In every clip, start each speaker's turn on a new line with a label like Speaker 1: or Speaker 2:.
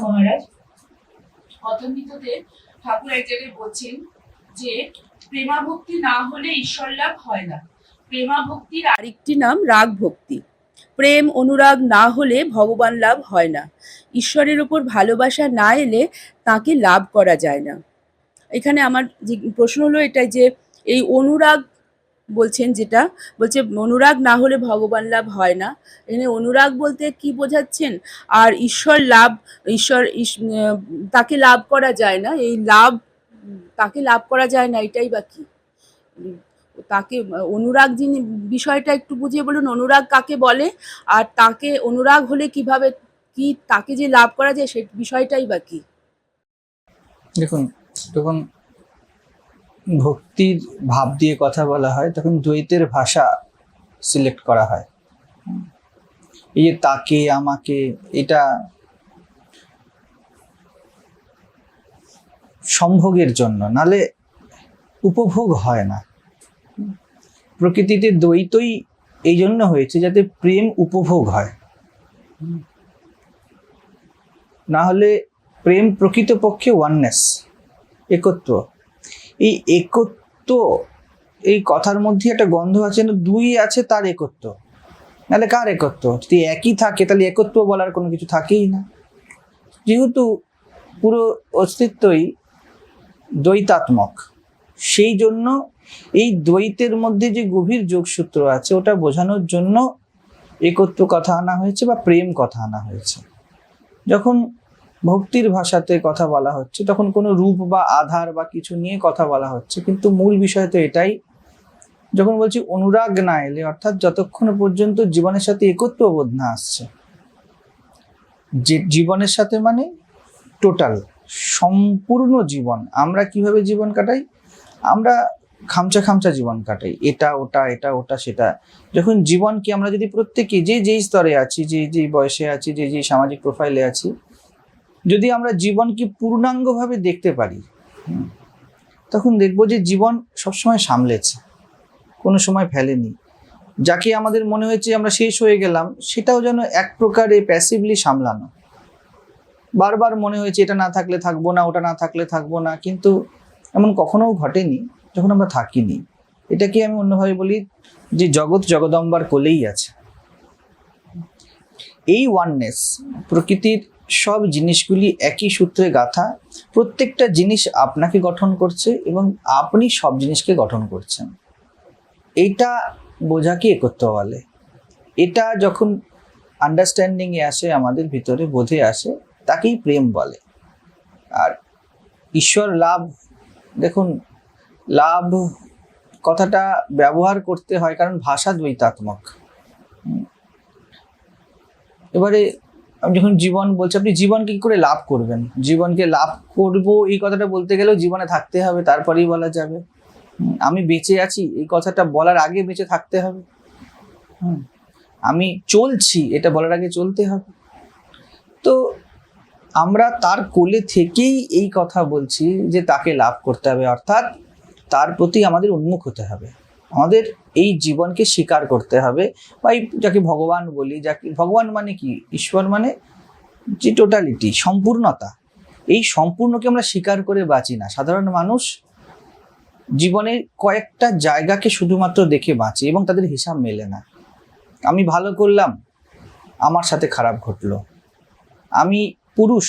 Speaker 1: মহারাজ। অথমিততে ঠাকুর এক জায়গায় বলছেন যে প্রেমা ভক্তি না হলে ঈশ্বর লাভ হয় না। প্রেমা ভক্তির আরেকটি নাম রাগ ভক্তি প্রেম, অনুরাগ না হলে ভগবান লাভ হয় না। ঈশ্বরের উপর ভালোবাসা না এলে তাকে লাভ করা যায় না। এখানে আমার প্রশ্ন হলো এটাই যে, এই অনুরাগ বলছেন যেটা, বলছে অনুরাগ না হলে ভগবান লাভ হয় না। এখানে অনুরাগ বলতে কি বোঝাচ্ছেন? আর ঈশ্বর লাভ, ঈশ্বর তাকে লাভ করা যায় না, এই লাভ, তাকে লাভ করা যায় না, এটাই বা কি? তাকে, অনুরাগ যিনি, বিষয়টা একটু বুঝিয়ে বলুন, অনুরাগ কাকে বলে? আর তাকে, অনুরাগ হলে কীভাবে, কি তাকে যে লাভ করা যায় সে বিষয়টাই বা কি?
Speaker 2: দেখুন, যখন ভক্তির ভাব দিয়ে কথা বলা হয়, তখন দ্বৈতের ভাষা সিলেক্ট করা হয়। এই যে তাকে, আমাকে, এটা সম্ভোগের জন্য, নালে উপভোগ হয় না। প্রকৃতিতে দ্বৈতই এই জন্য হয়েছে যাতে প্রেম উপভোগ হয়। না হলে প্রেম প্রকৃতপক্ষে ওয়াননেস একত্ব এই একত্ব, এই কথার মধ্যে একটা গন্ধ আছে না? দুই আছে, তার একত্ব। নাহলে কার একত্ব? যদি একই থাকে, তাহলে একত্ব বলার কোনো কিছু থাকেই না। যেহেতু পুরো অস্তিত্বই দ্বৈতাত্মক, সেই জন্য এই দ্বৈতের মধ্যে যে গভীর যোগসূত্র আছে, ওটা বোঝানোর জন্য একত্ব কথা আনা হয়েছে বা প্রেম কথা আনা হয়েছে। যখন ভক্তির ভাষাতে কথা বলা হচ্ছে। তখন কোনো রূপ বা আধার বা কিছু নিয়ে কথা বলা হচ্ছে। কিন্তু মূল বিষয় তো এটাই, যখন বলছি অনুরাগ না এলে, অর্থাৎ যতক্ষণ পর্যন্ত জীবনের সাথে একত্ব বোধ না আসছে, যে জীবনের সাথে মানে টোটাল সম্পূর্ণ জীবন। আমরা কীভাবে জীবন কাটাই? আমরা খামচা খামচা জীবন কাটাই। এটা, ওটা এটা, ওটা, সেটা। যখন জীবনকে আমরা যদি প্রত্যেকে যে, যেই স্তরে আছি, যে যে বয়সে আছি, যে যে সামাজিক প্রোফাইলে আছি যদি আমরা জীবনকে পূর্ণাঙ্গভাবে দেখতে পারি তখন দেখব যে জীবন সবসময় সামলেছে, কোনো সময় ফেলেনি। যাকে আমাদের মনে হয়েছে আমরা শেষ হয়ে গেলাম, সেটাও যেন এক প্রকারে প্যাসিভলি সামলানো। বারবার মনে হয়েছে এটা না থাকলে থাকব না, ওটা না থাকলে থাকব না, কিন্তু এমন কখনোও ঘটেনি, যখন আমরা থাকিনি। এটাকে আমি অন্যভাবে বলি যে জগৎ জগদম্বার কোলেই আছে। এই ওয়াননেস প্রকৃতির সব জিনিসগুলি একই সূত্রে গাথা, প্রত্যেকটা জিনিস আপনাকে গঠন করছে এবং আপনি সব জিনিসকে গঠন করছেন। এইটা বোঝাকে একত্র বলে। এটা যখন আন্ডারস্ট্যান্ডিংয়ে আসে, আমাদের ভিতরে বোধে আসে, তাকেই প্রেম বলে। আর ঈশ্বর লাভ, দেখুন, লাভ কথাটা ব্যবহার করতে হয় কারণ ভাষা দ্বৈতাত্মক। এবারে আমি যখন জীবন বলছি, আপনি জীবনকে কি করে লাভ করবেন? জীবনকে লাভ করব এই কথাটা বলতে গেলেও জীবনে থাকতে হবে, তারপরেই বলা যাবে। আমি বেঁচে আছি, এই কথাটা বলার আগে বেঁচে থাকতে হবে। আমি চলছি, এটা বলার আগে চলতে হবে। তো আমরা তার কোলে থেকেই এই কথা বলছি যে তাকে লাভ করতে হবে, অর্থাৎ তার প্রতি আমাদের উন্মুখ হতে হবে। আমাদের এই জীবনকে স্বীকার করতে হবে বা এই যাকে ভগবান বলি, যাকে, ভগবান মানে কি? ঈশ্বর মানে যে টোটালিটি সম্পূর্ণতা। এই সম্পূর্ণকে আমরা স্বীকার করে বাঁচি না। সাধারণ মানুষ জীবনের কয়েকটা জায়গাকে শুধুমাত্র দেখে বাঁচে এবং তাদের হিসাব মেলে না। আমি ভালো করলাম, আমার সাথে খারাপ ঘটলো। আমি পুরুষ,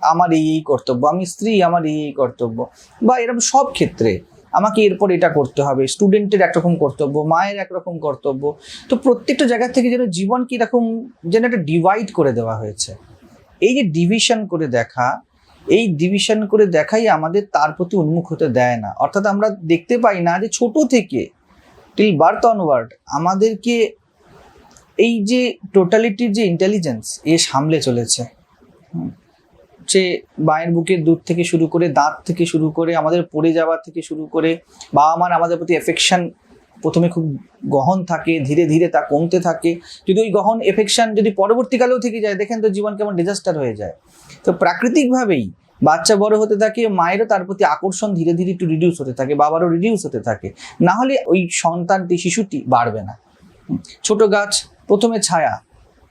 Speaker 2: আমার এই এই কর্তব্য। আমি স্ত্রী, আমার এই এই কর্তব্য। বা এরকম সব ক্ষেত্রে আমাকে এরপর এটা করতে হবে স্টুডেন্টের একরকম কর্তব্য, মায়ের একরকম কর্তব্য। তো প্রত্যেকটা জায়গা থেকে যেন জীবনকে এরকম যেন একটা ডিভাইড করে দেওয়া হয়েছে। এই যে ডিভিশন করে দেখা, এই ডিভিশন করে দেখাই আমাদের তার প্রতি উন্মুখ হতে দেয় না। অর্থাৎ আমরা দেখতে পাই না যে ছোট থেকে টিল বার্থ অনওয়ার্ড আমাদেরকে এই যে টোটালিটির যে ইন্টেলিজেন্স এ সামলে চলেছে। সে মায়ের বুকের দুধ থেকে শুরু করে দাঁত থেকে শুরু করে আমাদের পড়ে যাওয়া থেকে শুরু করে বাবা মার আমাদের প্রতি এফেকশন প্রথমে খুব গহন থাকে, ধীরে ধীরে তা কমতে থাকে। যদি ওই গহন এফেকশন যদি পরবর্তীকালেও থেকে যায়, দেখেন তো জীবন কেমন ডিজাস্টার হয়ে যায়। তো প্রাকৃতিকভাবেই বাচ্চা বড় হতে থাকে, মায়েরও তার প্রতি আকর্ষণ ধীরে ধীরে একটু রিডিউস হতে থাকে, বাবারও রিডিউস হতে থাকে। না হলে ওই সন্তানটি শিশুটি বাড়বে না। ছোট গাছ, প্রথমে ছায়া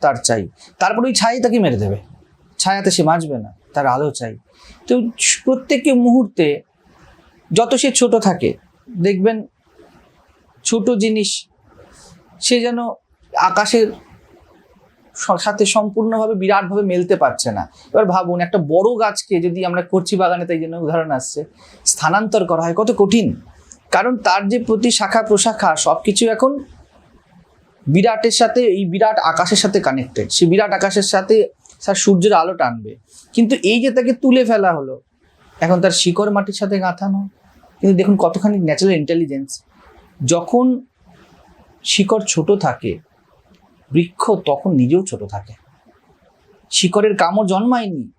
Speaker 2: তার চাই। তারপর ওই ছাই তাকে মেরে দেবে। ছায়াতে সে বাঁচবে না। তার আলো চাই। তো প্রত্যেকটি মুহূর্তে যত সে ছোট থাকে, দেখবেন ছোট জিনিস সে যেন আকাশের সাথে সম্পূর্ণভাবে, বিরাটভাবে মেলতে পারছে না। এবার ভাবুন, একটা বড় গাছকে যদি আমরা করছি বাগানে, তাই জন্য উদাহরণ আসছে, স্থানান্তর করা হয়, কত কঠিন। কারণ তার যে প্রতি শাখা প্রশাখা সব কিছু এখন বিরাটের সাথে, এই বিরাট আকাশের সাথে কানেক্টেড সে বিরাট আকাশের সাথে তার সূর্যের আলো টানবে। কিন্তু এই যে তাকে তুলে ফেলা হলো, এখন তার শিকড় মাটির সাথে গাঁথানো। কিন্তু দেখুন কতখানি ন্যাচারাল ইন্টেলিজেন্স যখন শিকড় ছোট থাকে, বৃক্ষ তখন নিজেও ছোট থাকে। শিকড়ের কামড় জন্মায়নি।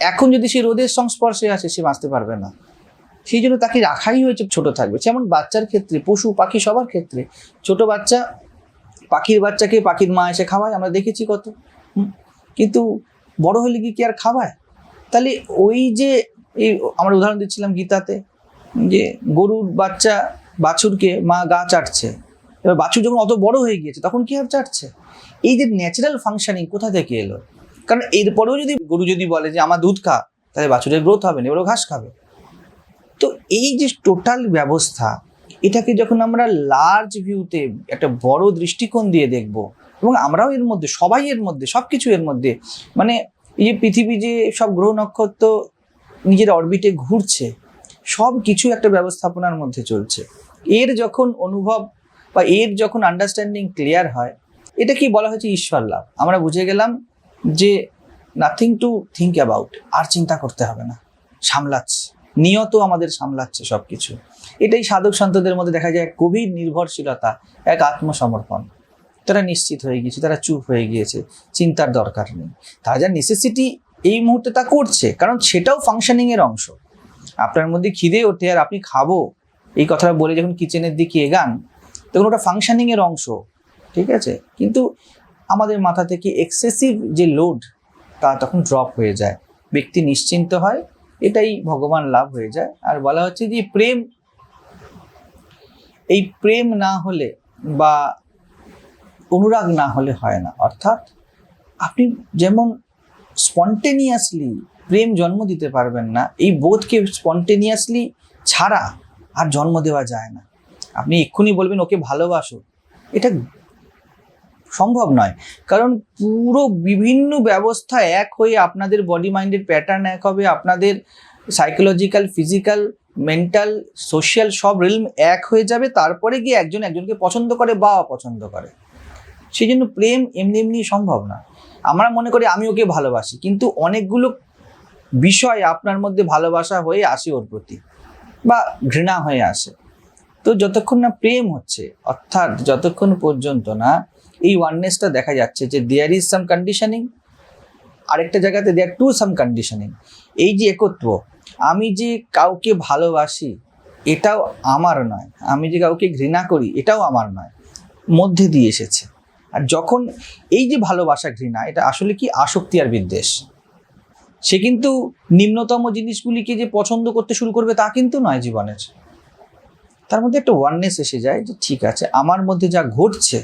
Speaker 2: এখন যদি সে রোদের সংস্পর্শে আসে, সে বাঁচতে পারবে না। সেই জন্য তাকে রাখাই হয়েছে ছোট থাকবে। যেমন বাচ্চার ক্ষেত্রে, পশু, পাখি সবার ক্ষেত্রে, ছোট বাচ্চা, পাখির বাচ্চাকে পাখির মা এসে খাওয়ায়। আমরা দেখেছি কত। কিন্তু বড় হলে কি কি আর খাওয়ায় তাহলে ওই যে এই আমরা উদাহরণ দিচ্ছিলাম গীতাতে, যে গরুর বাচ্চা বাছুরকে মা গা চাটছে। এবার বাছুর যখন অত বড় হয়ে গিয়েছে, তখন কি আর চাটছে? এই যে ন্যাচারাল ফাংশনিং কোথা থেকে এলো? কারণ এরপরেও যদি গরু যদি বলে যে, আমার দুধ খা, তাহলে বাছুরের গ্রোথ হবে না, এবারও ঘাস খাবে। তো এই যে টোটাল ব্যবস্থা এটাকে যখন আমরা লার্জ ভিউতে একটা বড় দৃষ্টিকোণ দিয়ে দেখব, এবং আমরাও এর মধ্যে, সবাই এর মধ্যে সব কিছু এর মধ্যে মানে এই যে পৃথিবী যে সব গ্রহ নক্ষত্র নিজের অরবিটে ঘুরছে সব কিছু একটা ব্যবস্থাপনার মধ্যে চলছে। এর যখন অনুভব বা এর যখন আন্ডারস্ট্যান্ডিং ক্লিয়ার হয়, এটা কি বলা হয়েছে ঈশ্বর লাভ? আমরা বুঝে গেলাম যে নাথিং টু থিঙ্ক অ্যাবাউট আর চিন্তা করতে হবে না, সামলাচ্ছে। নিয়ত আমাদের সামলাচ্ছে সব কিছু এটাই সাধক সন্তদের মধ্যে দেখা যায় গভীর নির্ভরশীলতা, এক আত্মসমর্পণ। তারা নিশ্চিত হয়ে গিয়েছে, তারা চুপ হয়ে গিয়েছে, চিন্তার দরকার নেই। তারা যা নেসেসিটি এই মুহূর্তে তা করছে, কারণ সেটাও ফাংশনিং এর অংশ। আপনার মধ্যে খিদে ওঠে, আর আপনি খাব। এই কথাটা বলে যখন কিচেনের দিকে এগান, তখন ওটা ফাংশনিং এর অংশ, ঠিক আছে? কিন্তু আমাদের মাথা থেকে এক্সেসিভ যে লোড তা তখন ড্রপ হয়ে যায়। ব্যক্তি নিশ্চিন্ত হয় এটাই ভগবান লাভ হয়ে যায়। আর বলা হচ্ছে যে প্রেম, এই প্রেম না হলে বা অনুরাগ না হলে হয় না। অর্থাৎ আপনি যেমন স্পন্টেনিয়াসলি প্রেম জন্ম দিতে পারবেন না, এই বোধকে স্পন্টেনিয়াসলি ছাড়া আর জন্ম দেওয়া যায় না। আপনি এক্ষুনি বলবেন, ওকে ভালোবাসো। এটা সম্ভব নয়। কারণ পুরো বিভিন্ন ব্যবস্থা এক হয়ে আপনাদের বডি মাইন্ডের প্যাটার্ন এক হবে, আপনাদের সাইকোলজিক্যাল ফিজিক্যাল মেন্টাল সোশ্যাল সব রিলম এক হয়ে যাবে। তারপরে গিয়ে একজন একজনকে পছন্দ করে বা অপছন্দ করে। সেই জন্য প্রেম এমনি এমনি সম্ভব না। আমরা মনে করি আমি ওকে ভালোবাসি, কিন্তু অনেকগুলো বিষয় আপনার মধ্যে ভালোবাসা হয়ে আসে ওর প্রতি বা ঘৃণা হয়ে আসে। তো যতক্ষণ না প্রেম হচ্ছে, অর্থাৎ যতক্ষণ পর্যন্ত না এই ওয়াননেসটা দেখা যাচ্ছে যে দেয়ার ইজ সাম কন্ডিশনিং আরেকটা জায়গাতে দেয়ার টু সাম কন্ডিশনিং এই যে একত্ব, আমি যে কাউকে ভালোবাসি, এটাও আমার নয়। আমি যে কাউকে ঘৃণা করি, এটাও আমার নয়। মধ্যে দিয়ে এসেছে। আর যখন এই যে ভালোবাসা, ঘৃণা, এটা আসলে কি আসক্তি আর বিদ্বেষ? সে কিন্তু নিম্নতম জিনিসগুলিকে যে পছন্দ করতে শুরু করবে তা কিন্তু নয় জীবনের। তার মধ্যে একটা ওয়াননেস এসে যায় যে ঠিক আছে, আমার মধ্যে যা ঘটছে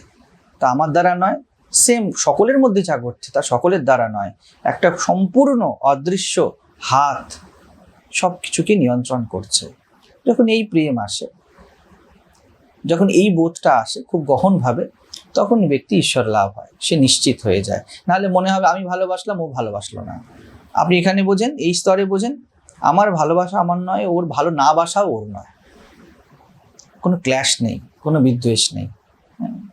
Speaker 2: তা আমার দ্বারা নয় সেম সকলের মধ্যে যা ঘটছে তা সকলের দ্বারা নয়। একটা সম্পূর্ণ অদৃশ্য হাত সব কিছুকে নিয়ন্ত্রণ করছে। যখন এই প্রেম আসে, যখন এই বোধটা আসে খুব গহনভাবে, তখন ব্যক্তি ঈশ্বর লাভ হয়, সে নিশ্চিত হয়ে যায়। নাহলে মনে হবে আমি ভালোবাসলাম, ও ভালোবাসলো না। আপনি এখানে বোঝেন, এই স্তরে বোঝেন, আমার ভালোবাসা আমার নয়, ওর ভালো না বাসাও ওর নয়। কোনো ক্ল্যাশ নেই, কোনো বিদ্বেষ নেই।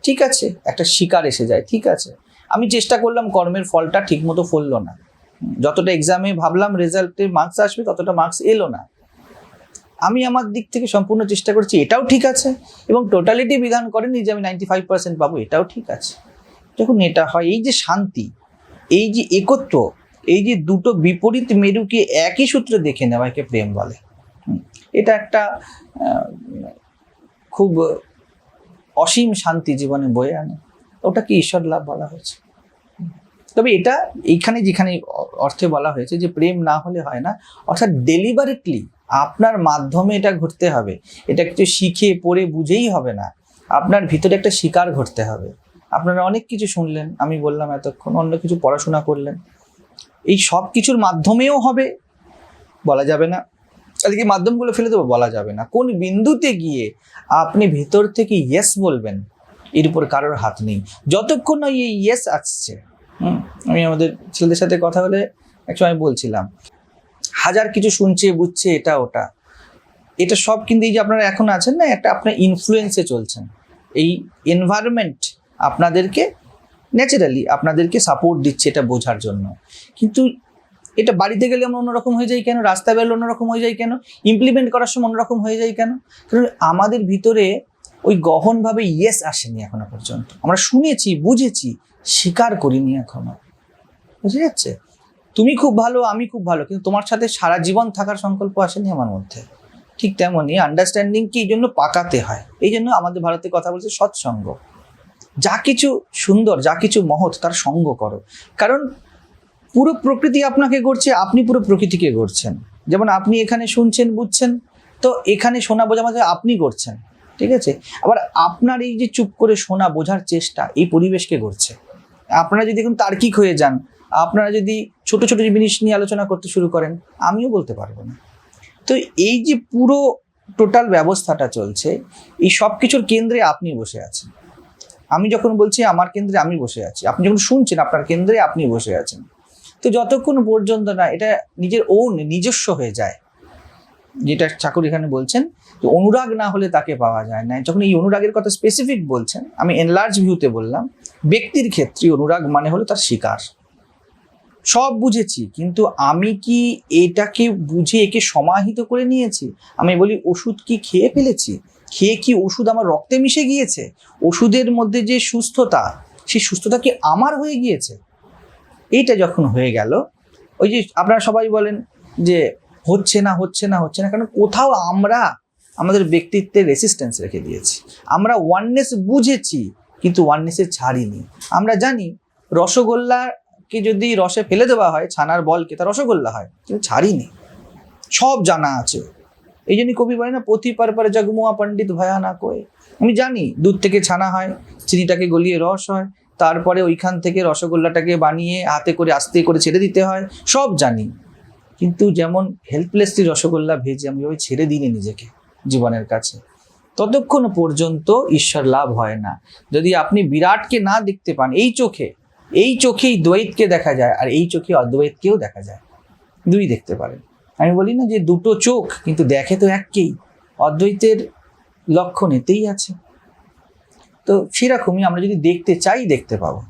Speaker 2: ঠিক আছে, একটা শিকার এসে যায়, ঠিক আছে। আমি চেষ্টা করলাম কর্মের ফলটা ঠিক মতো ফললো না। যতটা এক্সামে ভাবলাম রেজাল্টে মার্কস আসবে, ততটা মার্কস এলো না। আমি আমার দিক থেকে সম্পূর্ণ চেষ্টা করছি, এটাও ঠিক আছে এবং টোটালিটি বিধান করেনি যে আমি নাইনটি ফাইভ পার্সেন্ট পাবো, এটাও ঠিক আছে। যখন এটা হয় এই যে শান্তি, এই যে একত্র, এই যে দুটো বিপরীত মেরুকে একই সূত্রে দেখে নেওয়া একে প্রেম বলে। এটা একটা খুব অসীম শান্তি জীবনে বয়ে আনে। ওটাকে ঈশ্বর লাভ বলা হয়েছে? তবে এটা এইখানে যেখানে অর্থে বলা হয়েছে যে প্রেম না হলে হয় না, অর্থাৎ ডেলিভারেটলি আপনার মাধ্যমে এটা ঘটতে হবে। এটা কিছু শিখে, পড়ে, বুঝেই হবে না। আপনার ভিতরে একটা শিকার ঘটতে হবে। আপনারা অনেক কিছু শুনলেন, আমি বললাম এতক্ষণ, অন্য কিছু পড়াশোনা করলেন। এই সব কিছুর মাধ্যমেও হবে, বলা যাবে না। তাহলে কি মাধ্যমগুলো ফেলে দেবো? বলা যাবে না। কোন বিন্দুতে গিয়ে আপনি ভেতর থেকে ইয়েস বলবেন, এর উপর কারোর হাত নেই। যতক্ষণ না এই ইয়েস আসছে আমি আমাদের ছেলেদের সাথে কথা বলে এক সময় বলছিলাম, হাজার কিছু শুনছে, বুঝছে, এটা, ওটা। এটা সব কিন্তু এই যে আপনারা এখন আছেন না, একটা আপনার ইনফ্লুয়েন্সে চলছেন। এই এনভায়রনমেন্ট আপনাদেরকে ন্যাচারালি আপনাদেরকে সাপোর্ট দিচ্ছে এটা বোঝার জন্য। কিন্তু এটা বাড়িতে গেলে আমরা অন্যরকম হয়ে যাই কেন? রাস্তায় বেরোলে অন্যরকম হয়ে যায় কেন? ইমপ্লিমেন্ট করার সময় অন্যরকম হয়ে যায় কেন? কারণ আমাদের ভিতরে ওই গহনভাবে ইয়েস আসেনি এখনও পর্যন্ত। আমরা শুনেছি, বুঝেছি, স্বীকার করিনি এখনও। বুঝে যাচ্ছে তুমি খুব ভালো, আমি খুব ভালো, কিন্তু তোমার সাথে সারা জীবন থাকার সংকল্প আসেনি আমার মধ্যে। ঠিক তেমনই আন্ডারস্ট্যান্ডিংকে এই জন্য পাকাতে হয়। এই জন্য আমাদের ভারতে কথা বলছে সৎসঙ্গ। যা কিছু সুন্দর, যা কিছু মহৎ, তার সঙ্গ করো। কারণ পুরো প্রকৃতি আপনাকে করছে আপনি পুরো প্রকৃতিকে করছেন যেমন আপনি এখানে শুনছেন, বুঝছেন, তো এখানে শোনা বোঝা মাঝে আপনি করছেন ঠিক আছে? আবার আপনার এই যে চুপ করে শোনা বোঝার চেষ্টা এই পরিবেশকে করছে আপনারা যদি এখন তার্কিক হয়ে যান, আপনারা যদি ছোট ছোট জিনিস নিয়ে আলোচনা করতে শুরু করেন, আমিও বলতে পারব না। তো এই যে পুরো টোটাল ব্যবস্থাটা চলছে, এই সব কিছুর কেন্দ্রে আপনি বসে আছেন। আমি যখন বলছি, আমার কেন্দ্রে আমি বসে আছি। আপনি যখন শুনছেন, আপনার কেন্দ্রে আপনি বসে আছেন। তো যতক্ষণ পর্যন্ত না, এটা নিজের ওন নিজস্ব হয়ে যায়। যেটা ঠাকুর এখানে বলছেন যে অনুরাগ না হলে তাকে পাওয়া যায় না। যখন এই অনুরাগের কথা স্পেসিফিক বলছেন, আমি এনলার্জ ভিউতে বললাম, ব্যক্তির ক্ষেত্রে অনুরাগ মানে হলো তার শিকার। সব বুঝেছি, কিন্তু আমি কি এটাকে বুঝে একে সমাহিত করে নিয়েছি? আমি বলি, ওষুধ কি খেয়ে ফেলেছি? খেয়ে কি ওষুধ আমার রক্তে মিশে গিয়েছে? ওষুধের মধ্যে যে সুস্থতা, সেই সুস্থতা কি আমার হয়ে গিয়েছে? এইটা যখন হয়ে গেল, ওই যে আপনারা সবাই বলেন যে হচ্ছে না হচ্ছে না হচ্ছে না, কারণ কোথাও আমরা আমাদের ব্যক্তিত্বের রেসিস্ট্যান্স রেখে দিয়েছি। আমরা ওয়াননেস বুঝেছি, কিন্তু ওয়াননেসে ছাড়িনি। আমরা জানি রসগোল্লাকে যদি রসে ফেলে দেওয়া হয়, ছানার বলকে, তা রসগোল্লা হয়, কিন্তু ছাড়িনি। সব জানা আছে। এই জন্যই কবি বলে না পথি পার পারে জগমুয়া পণ্ডিত ভয়া না কয়ে আমি জানি, দুধ থেকে ছানা হয়, চিনিটাকে গলিয়ে রস হয় তারপরে ওইখান থেকে রসগোল্লাটাকে বানিয়ে হাতে করে আস্তে করে ছেড়ে দিতে হয়, সব জানি। কিন্তু যেমন হেল্পলেসলি রসগোল্লা ভেজে আমি ওই ছেড়ে দিইনি নিজেকে জীবনের কাছে। ততক্ষণ পর্যন্ত ঈশ্বর লাভ হয় না। যদি আপনি বিরাটকে না দেখতে পান, এই চোখে, এই চোখেই দ্বৈতকে দেখা যায় আর এই চোখে অদ্বৈতকেও দেখা যায়। দুই দেখতে পারেন। আমি বলি না যে দুটো চোখ, কিন্তু দেখে তো এককেই অদ্বৈতের লক্ষণ এতেই আছে। তো সেরকমই আমরা যদি দেখতে চাই দেখতে পাবো।